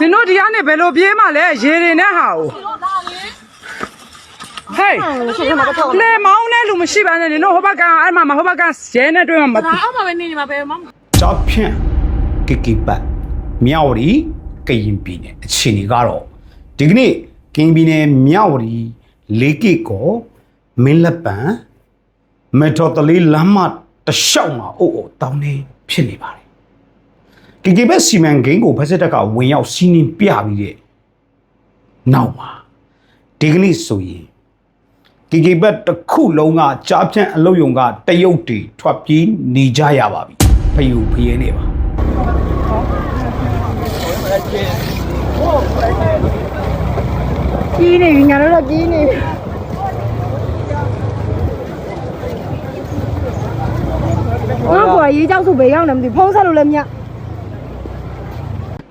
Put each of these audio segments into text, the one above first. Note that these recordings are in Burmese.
နင်တို့ဒီကနေဘယ်လိုပြေးမှလဲရေတွေနဲ့ဟာကိုဟေးလေမောင်းတဲ့လူမရှိပါနဲ့နင်တို့ဟိုဘက်ကအဲ့မှာမဟိုဘက်ကရဲနဲ့တွေ့မှာမဒါအောက်မှာပဲနေနေမှာပဲမမကြောက်ဖြန့်ကကီပတ်မြောက်ရီကရင်ပြည်နယ်အခြေအနေကတော့ဒီကနေ့ကရင်ပြည်နယ်မြောက်ရီလေးကိကောမင်းလက်ပံမက်ထရိုတလေးလမ်းမတစ်လျှောက်မှာအို့အို့တောင်းနေဖြစ်နေပါတယ် ကကီပတ်စီမံကိန်းကိုဖက်စစ်တပ်ကဝင်ရောက်စီးနင်းပြပြီးတဲ့နောက်မှာဒီကနေ့ဆိုရင်ဒီကိဘတ်တစ်ခုလုံးကကြားဖြန့်အလုတ်ယုံကတရုတ်တွေထွက်ပြေးနေကြရပါပြီဖယူဖျဲနေပါကြီးနေပြီညာတော့ကြီးနေပြီဟိုကွာရေးကြောက်ဆိုဘယ်ရောက်နေမသိဖုံးဆက်လို့လည်းမြတ်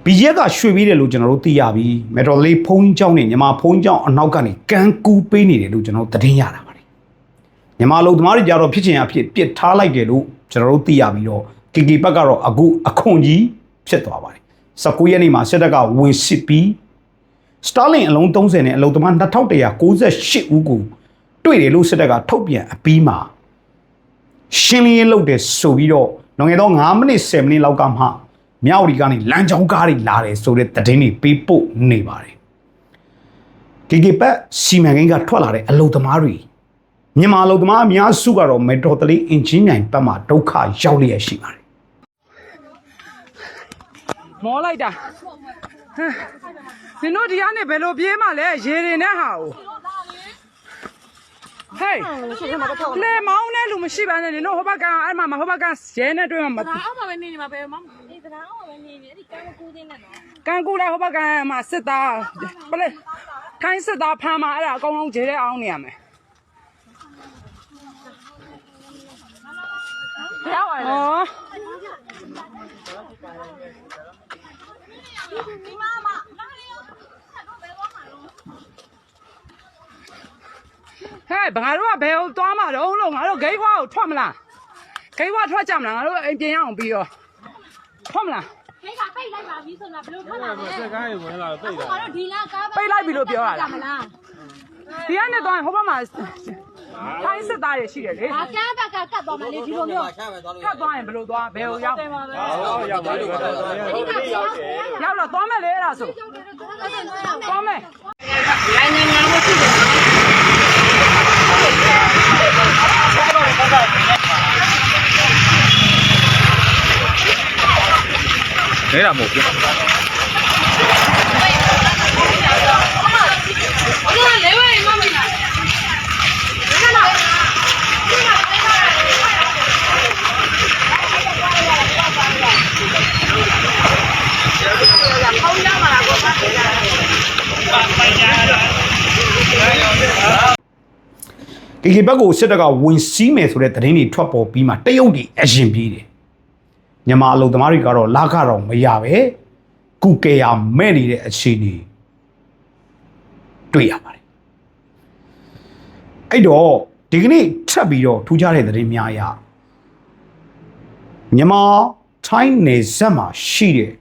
ဘီရက်ကရွှေပြီးတယ်လို့ကျွန်တော်တို့သိရပြီမက်တော်လေးဖုံးကြောင်းနဲ့ညီမဖုံးကြောင်းအနောက်ကနေကန်ကူးပေးနေတယ်လို့ကျွန်တော်တို့သတင်းရတာပါတယ်ညီမလုံသမားတွေကြတော့ဖြစ်ချင်အဖြစ်ပြစ်ထားလိုက်တယ်လို့ကျွန်တော်တို့သိရပြီးတော့ကီကီဘက်ကတော့အခုအခွန်ကြီးဖြစ်သွားပါတယ်19ရက်နေ့မှာစစ်တပ်ကဝင်စစ်ပြီးစတာလင်အလုံး30နဲ့အလုံးသမား2198ဦးကိုတွေ့တယ်လို့စစ်တပ်ကထုတ်ပြန်အပြီးမှာရှင်းလင်းရေးလုပ်တယ်ဆိုပြီးတော့လွန်ခဲ့သော9မိနစ်10မိနစ်လောက်ကမှ မြောက်ရီကနေလမ်းကြောင်းကားတွေလာတယ်ဆိုတဲ့သတင်းတွေပေးပို့နေပါတယ်။ဒီကပတ်စီမံကိန်းကထွက်လာတဲ့အလုံသမားတွေမြန်မာအလုံသမားအများစုကတော့မက်ထရိုတလီအင်ဂျင်မြိုင်ဘက်မှာဒုက္ခရောက်လျက်ရှိပါတယ်မောလိုက်တာဟမ်နင်တို့ဒီကနေဘယ်လိုပြေးမှလဲရေတွေနဲ့ဟာကို ဟေးလေမောင်းတဲ့လူမရှိပါနဲ့နင်တို့ဟိုဘက်ကအဲ့မှာမဟိုဘက်ကရဲနဲ့တွေ့မှာမဒါအောက်မှာပဲနေနေမှာပဲမမအေးတရားအောင်ပဲနေနေအဲ့ဒီကံကူးသေးနဲ့နော်ကန်ကူလာဟိုဘက်ကမှာစစ်သားဘယ်လဲထိုင်းစစ်သားဖမ်းမှာအဲ့ဒါအကုန်လုံးဂျေတဲ့အောင်းနေရမယ်ရောက်ပါလေဩ ဟဲ့ဘာတို့ကဘယ်ကိုသွားမှာတော့လို့ငါတို့ဂိတ်ခွားကိုထွက်မလားဂိတ်ခွားထွက်ကြမလားငါတို့အိမ်ပြင်ရအောင်ပြီးတော့ထွက်မလားခေကပိတ်လိုက်ပါပြီဆိုတော့ဘယ်လိုထွက်လာလဲစက်ကားကြီးဝင်လာတော့ပိတ်တာငါတို့ဒီလကားပိတ်လိုက်ပြီလို့ပြောရတာမလားဒီကနေတော့ဟိုဘက်မှာထိုင်းစစ်သားတွေရှိတယ်လေဘာကန်းဘက်ကကတ်သွားမှလေဒီလိုမျိုးကတ်သွားရင်ဘယ်လိုသွားဘယ်ကိုရောက်ဟောရောက်ပါလို့တော့ဒီကပြောင်းတယ်ရောက်တော့သွားမယ်လေအဲ့ဒါဆိုသွားမယ် တာမဟုတ်ဘူးဒီကဘက်ကိုစစ်တပ်ကဝင်စီးမယ်ဆိုတဲ့သတင်းတွေထွက်ပေါ်ပြီးမှတရုတ်တွေအရင်ပြေးတယ် မြန်မာအလုံသမားတွေကတော့လာကတော့မရပဲကုကေရမဲ့နေတဲ့အခြေအနေတွေ့ရပါတယ်အဲ့တော့ဒီကနေ့ထပ်ပြီးတော့ထူးခြားတဲ့သတင်းများရမြန်မာထိုင်းနယ်စပ်မှာရှိတဲ့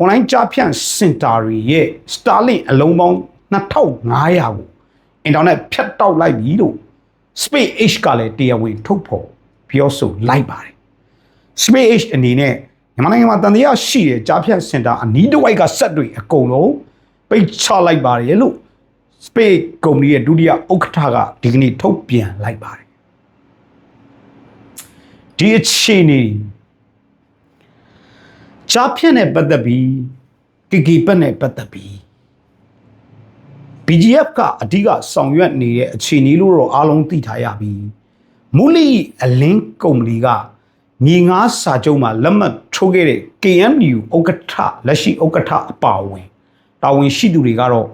online ကြားဖြန့်စင်တာတွေရဲ့ Starlink အလုံးပေါင်း2500ကိုအင်တာနက်ဖြတ်တောက်လိုက်ပြီလို့ Space H ကလည်းတရားဝင်ထုတ်ဖော်ပြောဆိုလိုက်ပါတယ် Space H အနေနဲ့မြန်မာနိုင်ငံမှာတန်တရားရှိတဲ့ကြားဖြတ်စင်တာအနီးတစ်ဝိုက်ကဆက်တွေအကုန်လုံးပိတ်ချလိုက်ပါတယ်လို့ Space ကုမ္ပဏီရဲ့ဒုတိယဥက္ကဋ္ဌကဒီကနေ့ထုတ်ပြန်လိုက်ပါတယ်ဒီအခြေအနေကြားဖြတ်နဲ့ပတ်သက်ပြီးကီကီပတ်နဲ့ပတ်သက်ပြီး BGF ကအဓိကဆောင်ရွက်နေတဲ့အခြေအနေလို့တော့အားလုံးသိထားရပြီမူလီအလင်းကုမ္ပဏီက မြေငါးစာချုပ်မှာလက်မှတ်ထိုးခဲ့တဲ့ KMU ဥက္ကဋ္ဌလက်ရှိဥက္ကဋ္ဌအပါအဝင်တာဝန်ရှိသူတွေကတော့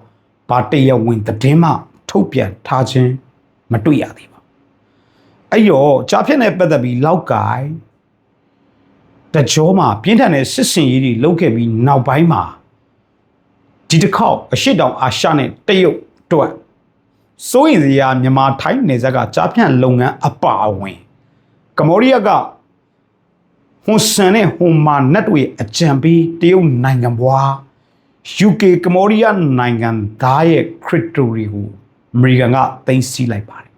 ဗာတရဝင်သတင်းမှထုတ်ပြန်ထားခြင်းမတွေ့ရသေးပါဘူးအဲ့တော့ကြားဖြတ်နဲ့ပတ်သက်ပြီးလောက်ကိုင်းတကြောမှာပြင်းထန်တဲ့စစ်စင်ရေးတွေလုပ်ခဲ့ပြီးနောက်ပိုင်းမှာဒီတစ်ခေါက်အရှိတောင်အာရှနဲ့တရုတ်အတွက်စိုးရင်စရာမြန်မာထိုင်းနယ်စပ်ကကြားဖြန့်လုပ်ငန်းအပါအဝင်ကမ္ဘောဒီးယားက ဟွန်ဆန်နဲ့ဟွန်မာနက်တွေအကြံပေးတရုတ်နိုင်ငံဘွား UK ကမ္ဘောဒီးယားနိုင်ငံသားရဲ့ crypto တွေကိုအမေရိကန်ကသိမ်းဆည်းလိုက်ပါတယ်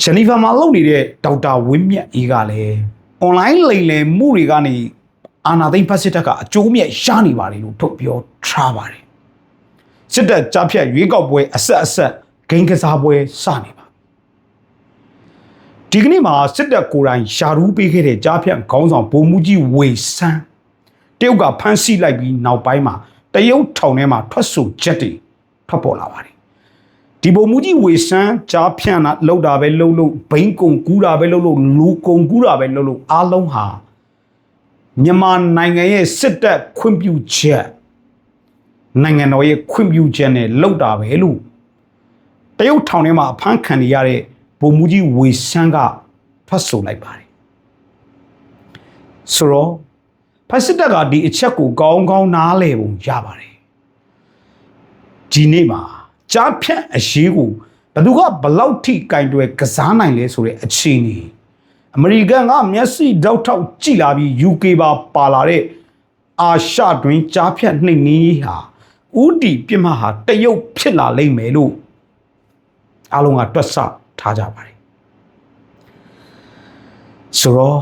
ဂျနီဗာမှာလုပ်နေတဲ့ဒေါက်တာဝင်းမြတ်အေးကလည်း online လိမ်လည်မှုတွေကနေအာနာသိန်းဖက်စစ်တပ်ကအကျိုးမြတ်ရနေပါတယ်လို့ထုတ်ပြောထားပါတယ်စစ်တပ်ကြားဖြတ်ရွေးကောက်ပွဲအဆက်အဆက်ဂိမ်းကစားပွဲစနေပါ ဒီကနေ့မှာစစ်တပ်ကိုယ်တိုင်ရှာရူးပေးခဲ့တဲ့ကြားဖြတ်ခေါင်းဆောင်ဗိုလ်မှူးကြီးဝေဆန်းတရုတ်ကဖမ်းဆီးလိုက်ပြီးနောက်ပိုင်းမှာတရုတ်ထောင်ထဲမှာထွက်ဆိုချက်တွေထွက်ပေါ်လာပါတယ်ဒီဗိုလ်မှူးကြီးဝေဆန်းကြားဖြတ်နာလောက်တာပဲလှုပ်လို့ဘိန်းကုံကူးတာပဲလှုပ်လို့လူကုံကူးတာပဲလှုပ်လို့အားလုံးဟာမြန်မာနိုင်ငံရဲ့စစ်တပ်ခွင့်ပြုချက်နိုင်ငံတော်ရဲ့ခွင့်ပြုချက်နဲ့လှုပ်တာပဲလို့တရုတ်ထောင်ထဲမှာအဖမ်းခံနေရတဲ့ ဗိုလ်မှူးကြီးဝေဆန်းကထွက်ဆိုလိုက်ပါတယ်ဆိုတော့ဖက်စစ်တပ်ကဒီအချက်ကိုကောင်းကောင်းနားလည်ပုံရပါတယ်ဒီနေ့မှာကြားဖြတ်အရေးကိုဘယ်သူကဘလောက်ထိကင်တွယ်ကစားနိုင်လဲဆိုတဲ့အခြေအနေအမေရိကန်ကမျက်စိတောက်ထောက်ကြည်လာပြီး UK ပါပါလာတဲ့အာရှတွင်ကြားဖြတ်နှိမ်နင်းရေးဟာဥတီပြစ်မှတ်ဟာတရုတ်ဖြစ်လာလိမ့်မယ်လို့အားလုံးကတွက်ဆ ထားကြပါတယ်ဆိုတော့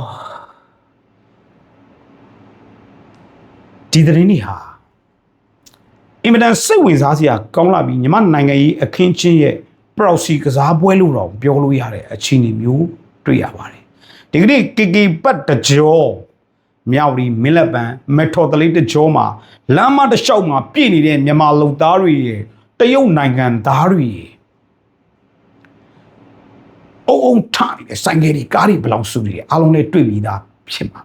ဒီသတင်းတွေဟာအင်မတန်စိတ်ဝင်စားစရာကောင်းလာပြီးညီမနိုင်ငံရေးအခင်းချင်းရဲ့ proxy ကစားပွဲလို့တော့ပြောလို့ရတဲ့အခြေအနေမျိုးတွေ့ရပါတယ်ဒီကနေ့ KK ပတ်တကြောမြောက်ဒီမင်းလက်ပံမက်ထော်တလေးတကြောမှာလမ်းမတစ်လျှောက်မှာပြည့်နေတဲ့မြန်မာလူသားတွေရဲ့တရုတ်နိုင်ငံသားတွေရဲ့ အုံအုံထနေတဲ့ဆိုင်ငယ်တွေကားတွေဘယ်လောက်စုနေလဲအားလုံးနဲ့တွေ့ပြီးသားဖြစ်မှာ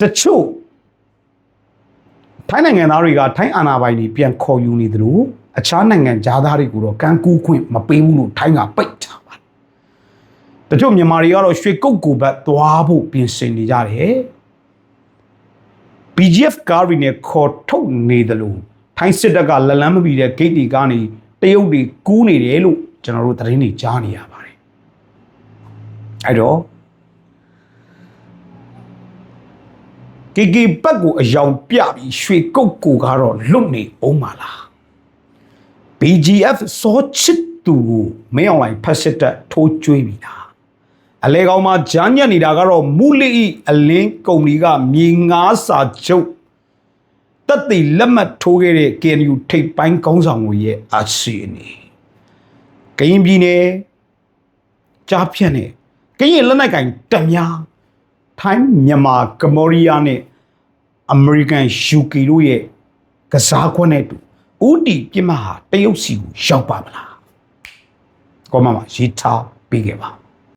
တချို့ထိုင်းနိုင်ငံသားတွေကထိုင်းအာဏာပိုင်တွေပြန်ခေါ်ယူနေသလိုအခြားနိုင်ငံသားတွေကိုတော့ကန်းကူးခွင့်မပေးဘူးလို့ထိုင်းကပိတ်ထားပါတယ်တချို့မြန်မာတွေကတော့ရွှေကုတ်ကူဘတ်သွားဖို့ပြင်ဆင်နေကြတယ် BGF ကားတွေနဲ့ခေါ်ထုတ်နေတယ်လို့ထိုင်းစစ်တပ်ကလက်လန်းမပြီးတဲ့ဂိတ်တွေကနေတရုတ်တွေကူးနေတယ်လို့ ကျွန်တော်တို့သတင်းတွေကြားနေရပါတယ်အဲ့တော့ KK ဘက်ကိုအယောင်ပြပြီးရွှေကုတ်ကိုကတော့လွတ်နေအောင်ပါလား BGF စောချစ်သူကိုမင်းအောင်လိုက်ဖက်စစ်တက်ထိုးကျွေးပြီလားအလဲကောင်မှာဂျာညက်နေတာကတော့မူလီဤအလင်းကုမ္ပဏီကမြေငါးစာချုပ်တက်တီလက်မှတ်ထိုးခဲ့တဲ့ KNU ထိပ်ပိုင်းကောင်းဆောင်တွေရဲ့အစီအနေ ကရင်ပြည်နယ်ကြားဖြတ်နဲ့ကရင်လက်နက်ကင်တများထိုင်းမြန်မာကမ္ဘောဒီးယားနဲ့အမေရိကန် UK တို့ရဲ့ကစားခွက်နဲ့တူဥတီပြစ်မှတ်ဟာတရုတ်စီကိုရောက်ပါမလားကောမမရေးထားပေးခဲ့ပါ